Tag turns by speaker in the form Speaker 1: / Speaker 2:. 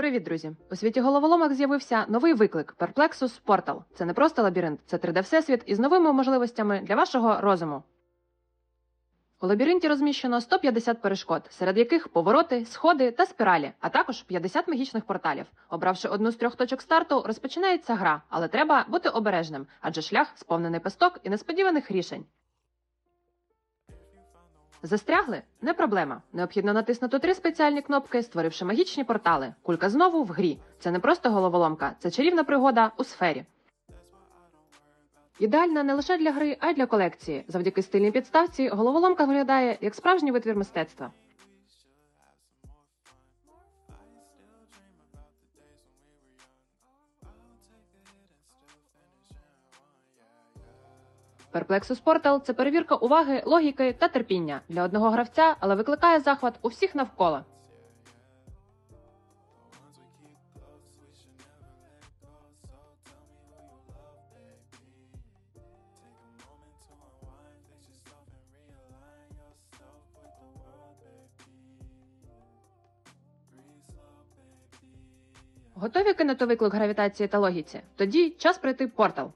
Speaker 1: Привіт, друзі! У світі головоломок з'явився новий виклик Perplexus Portal. Це не просто лабіринт, це 3D-всесвіт із новими можливостями для вашого розуму. У лабіринті розміщено 150 перешкод, серед яких повороти, сходи та спіралі, а також 50 магічних порталів. Обравши одну з трьох точок старту, розпочинається гра, але треба бути обережним, адже шлях сповнений пасток і несподіваних рішень. Застрягли? Не проблема. Необхідно натиснути три спеціальні кнопки, створивши магічні портали. Кулька знову в грі. Це не просто головоломка, це чарівна пригода у сфері. Ідеальна не лише для гри, а й для колекції. Завдяки стильній підставці головоломка виглядає як справжній витвір мистецтва. Perplexus Portal – це перевірка уваги, логіки та терпіння для одного гравця, але викликає захват у всіх навколо. Готові кинути виклик гравітації та логіці? Тоді час пройти портал.